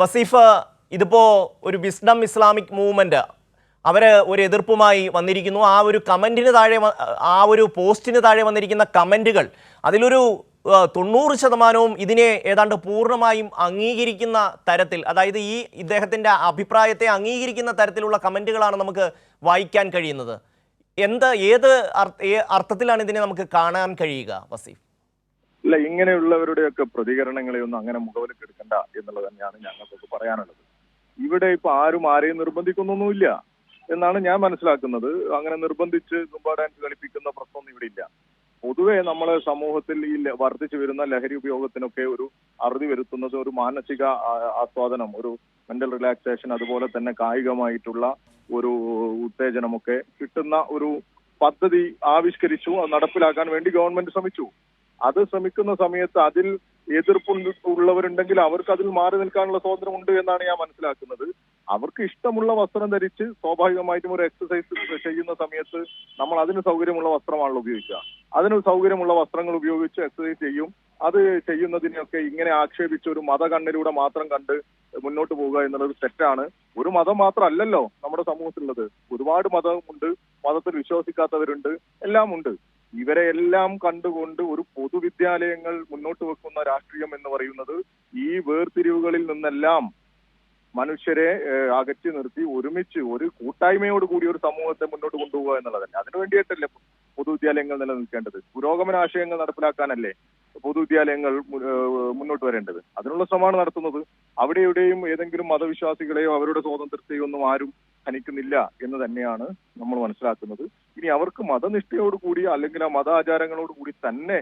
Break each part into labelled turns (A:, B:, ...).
A: വസീഫ് ഇതിപ്പോ ഒരു wisdom Islamic movement അവർ ഒരു എതിർപ്പുമായി വന്നിരിക്കുന്നു. ആ ഒരു കമന്റിന് താഴെ ആ ഒരു പോസ്റ്റിന് താഴെ വന്നിരിക്കുന്ന കമന്റുകൾ അതിലൊരു തൊണ്ണൂറ് ശതമാനവും ഇതിനെ ഏതാണ്ട് പൂർണമായും അംഗീകരിക്കുന്ന തരത്തിൽ അതായത് ഈ ഇദ്ദേഹത്തിന്റെ അഭിപ്രായത്തെ അംഗീകരിക്കുന്ന തരത്തിലുള്ള കമന്റുകളാണ് നമുക്ക് വായിക്കാൻ കഴിയുന്നത്. എന്ത് ഏത് അർത്ഥത്തിലാണ് ഇതിനെ നമുക്ക് കാണാൻ കഴിയുക വസീഫ്?
B: ഇല്ല ഇങ്ങനെയുള്ളവരുടെയൊക്കെ പ്രതികരണങ്ങളെ ഒന്നും അങ്ങനെ മുഖവിലേക്ക് എടുക്കണ്ട എന്നുള്ളത് തന്നെയാണ് ഞങ്ങൾക്കൊക്കെ പറയാനുള്ളത്. ഇവിടെ ഇപ്പൊ ആരും ആരെയും നിർബന്ധിക്കുന്നൊന്നുമില്ല എന്നാണ് ഞാൻ മനസ്സിലാക്കുന്നത്. അങ്ങനെ നിർബന്ധിച്ച് തുമ്പ ഡാൻസ് കളിപ്പിക്കുന്ന പ്രശ്നമൊന്നും ഇവിടെ ഇല്ല. പൊതുവെ നമ്മളെ സമൂഹത്തിൽ ഈ വർദ്ധിച്ചു വരുന്ന ലഹരി ഉപയോഗത്തിനൊക്കെ ഒരു അറുതി വരുത്തുന്നത് ഒരു മാനസിക ആസ്വാദനം ഒരു മെന്റൽ റിലാക്സേഷൻ അതുപോലെ തന്നെ കായികമായിട്ടുള്ള ഒരു ഉത്തേജനമൊക്കെ കിട്ടുന്ന ഒരു പദ്ധതി ആവിഷ്കരിച്ചു നടപ്പിലാക്കാൻ വേണ്ടി ഗവൺമെന്റ് ശ്രമിച്ചു. അത് ശ്രമിക്കുന്ന സമയത്ത് അതിൽ എതിർപ്പ് ഉള്ളവരുണ്ടെങ്കിൽ അവർക്ക് അതിൽ മാറി നിൽക്കാനുള്ള സ്വാതന്ത്ര്യം ഉണ്ട് എന്നാണ് ഞാൻ മനസ്സിലാക്കുന്നത്. അവർക്ക് ഇഷ്ടമുള്ള വസ്ത്രം ധരിച്ച് സ്വാഭാവികമായിട്ടും ഒരു എക്സസൈസ് ചെയ്യുന്ന സമയത്ത് നമ്മൾ അതിന് സൗകര്യമുള്ള വസ്ത്രമാണല്ലോ ഉപയോഗിക്കുക. അതിന് സൗകര്യമുള്ള വസ്ത്രങ്ങൾ ഉപയോഗിച്ച് എക്സസൈസ് ചെയ്യും. അത് ചെയ്യുന്നതിനെയൊക്കെ ഇങ്ങനെ ആക്ഷേപിച്ച് ഒരു മത കണ്ണിലൂടെ മാത്രം കണ്ട് മുന്നോട്ട് പോവുക എന്നുള്ളത് തെറ്റാണ്. ഒരു മതം മാത്രമല്ലല്ലോ നമ്മുടെ സമൂഹത്തിലുള്ളത്. ഒരുപാട് മതമുണ്ട്. മതത്തിൽ വിശ്വസിക്കാത്തവരുണ്ട്. എല്ലാം ഉണ്ട് ഇവരെ എല്ലാം കണ്ടുകൊണ്ട് ഒരു പൊതുവിദ്യാലയങ്ങൾ മുന്നോട്ട് വെക്കുന്ന രാഷ്ട്രീയം എന്ന് പറയുന്നത് ഈ വേർതിരിവുകളിൽ നിന്നെല്ലാം മനുഷ്യരെ അകറ്റി നിർത്തി ഒരുമിച്ച് ഒരു കൂട്ടായ്മയോട് കൂടി ഒരു സമൂഹത്തെ മുന്നോട്ട് കൊണ്ടുപോകുക എന്നുള്ളതല്ല. അതിനു വേണ്ടിയിട്ടല്ലേ പൊതുവിദ്യാലയങ്ങൾ നിലനിൽക്കേണ്ടത്? പുരോഗമന ആശയങ്ങൾ നടപ്പിലാക്കാനല്ലേ പൊതുവിദ്യാലയങ്ങൾ മുന്നോട്ട് വരേണ്ടത്? അതിനുള്ള ശ്രമമാണ് നടത്തുന്നത്. അവിടെ എവിടെയും ഏതെങ്കിലും മതവിശ്വാസികളെയോ അവരുടെ സ്വാതന്ത്ര്യത്തെയോ ഒന്നും ആരും ഹനിക്കുന്നില്ല എന്ന് തന്നെയാണ് നമ്മൾ മനസ്സിലാക്കുന്നത്. ഇനി അവർക്ക് മതനിഷ്ഠയോട് കൂടി അല്ലെങ്കിൽ ആ മതാചാരങ്ങളോട് കൂടി തന്നെ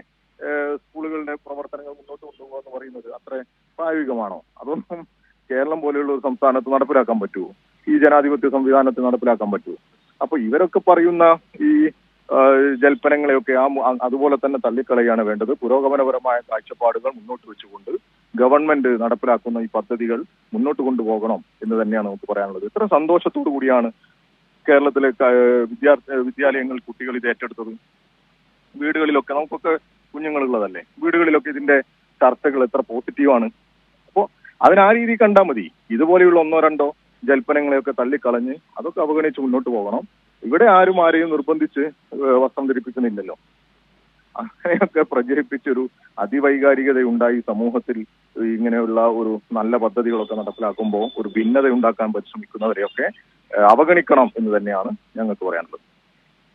B: സ്കൂളുകളുടെ പ്രവർത്തനങ്ങൾ മുന്നോട്ട് കൊണ്ടുപോകുക എന്ന് പറയുന്നത് അത്ര പ്രായോഗികമാണോ? അതൊന്നും കേരളം പോലെയുള്ള ഒരു സംസ്ഥാനത്ത് നടപ്പിലാക്കാൻ പറ്റുമോ? ഈ ജനാധിപത്യ സംവിധാനത്തിൽ നടപ്പിലാക്കാൻ പറ്റുമോ? അപ്പൊ ഇവരൊക്കെ പറയുന്ന ഈ ജൽപ്പനങ്ങളെയൊക്കെ ആ അതുപോലെ തന്നെ തള്ളിക്കളയാണ് വേണ്ടത്. പുരോഗമനപരമായ കാഴ്ചപ്പാടുകൾ മുന്നോട്ട് വെച്ചുകൊണ്ട് ഗവൺമെന്റ് നടപ്പിലാക്കുന്ന ഈ പദ്ധതികൾ മുന്നോട്ട് കൊണ്ടുപോകണം എന്ന് തന്നെയാണ് നമുക്ക് പറയാനുള്ളത്. ഇത്ര സന്തോഷത്തോടു കൂടിയാണ് കേരളത്തിലെ വിദ്യാർത്ഥി വിദ്യാലയങ്ങൾ കുട്ടികൾ ഇത് ഏറ്റെടുത്തത്. വീടുകളിലൊക്കെ നമുക്കൊക്കെ കുഞ്ഞുങ്ങളുള്ളതല്ലേ? വീടുകളിലൊക്കെ ഇതിന്റെ ചർച്ചകൾ എത്ര പോസിറ്റീവാണ്. അപ്പോ അതിന് ആ രീതി കണ്ടാൽ മതി. ഇതുപോലെയുള്ള ഒന്നോ രണ്ടോ ജൽപ്പനങ്ങളെയൊക്കെ തള്ളിക്കളഞ്ഞ് അതൊക്കെ അവഗണിച്ച് മുന്നോട്ട് പോകണം. ഇവിടെ ആരും ആരെയും നിർബന്ധിച്ച് വസ്ത്രം ധരിപ്പിക്കുന്നില്ലല്ലോ. അങ്ങനെയൊക്കെ പ്രചരിപ്പിച്ചൊരു അതിവൈകാരികത ഉണ്ടായി സമൂഹത്തിൽ ഇങ്ങനെയുള്ള ഒരു നല്ല പദ്ധതികളൊക്കെ നടപ്പിലാക്കുമ്പോൾ ഒരു ഭിന്നത ഉണ്ടാക്കാൻ പരിശ്രമിക്കുന്നവരെയൊക്കെ അവഗണിക്കണം എന്ന് തന്നെയാണ് ഞങ്ങൾക്ക് പറയാനുള്ളത്.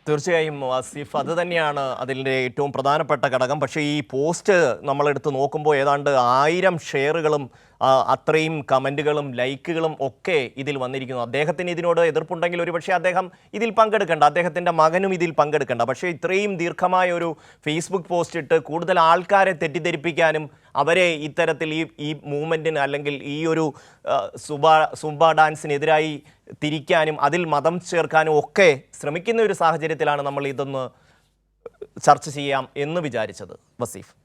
A: തീർച്ചയായും വാസിഫ് അത് തന്നെയാണ് അതിന്റെ ഏറ്റവും പ്രധാനപ്പെട്ട ഘടകം. പക്ഷേ ഈ പോസ്റ്റ് നമ്മളെടുത്ത് നോക്കുമ്പോൾ ഏതാണ്ട് ആയിരം ഷെയറുകളും അത്രയും കമന്റുകളും ലൈക്കുകളും ഒക്കെ ഇതിൽ വന്നിരിക്കുന്നു. അദ്ദേഹത്തിന് ഇതിനോട് എതിർപ്പുണ്ടെങ്കിൽ ഒരുപക്ഷെ അദ്ദേഹം ഇതിൽ പങ്കെടുക്കേണ്ട. അദ്ദേഹത്തിന്റെ മകനും ഇതിൽ പങ്കെടുക്കേണ്ട. പക്ഷേ ഇത്രയും ദീർഘമായ ഒരു ഫേസ്ബുക്ക് പോസ്റ്റ് ഇട്ട് കൂടുതൽ ആൾക്കാരെ തെറ്റിദ്ധരിപ്പിക്കാനും അവരെ ഇത്തരത്തിൽ ഈ ഈ മൂവ്മെന്റിന് അല്ലെങ്കിൽ ഈ ഒരു സുബാ സുബ ഡാൻസിനെതിരായി തിരിക്കാനും അതിൽ മതം ചേർക്കാനും ഒക്കെ ശ്രമിക്കുന്ന ഒരു സാഹചര്യത്തിലാണ് നമ്മൾ ഇതൊന്ന് ചർച്ച ചെയ്യാം എന്ന് വിചാരിച്ചത്. വസീഫ്.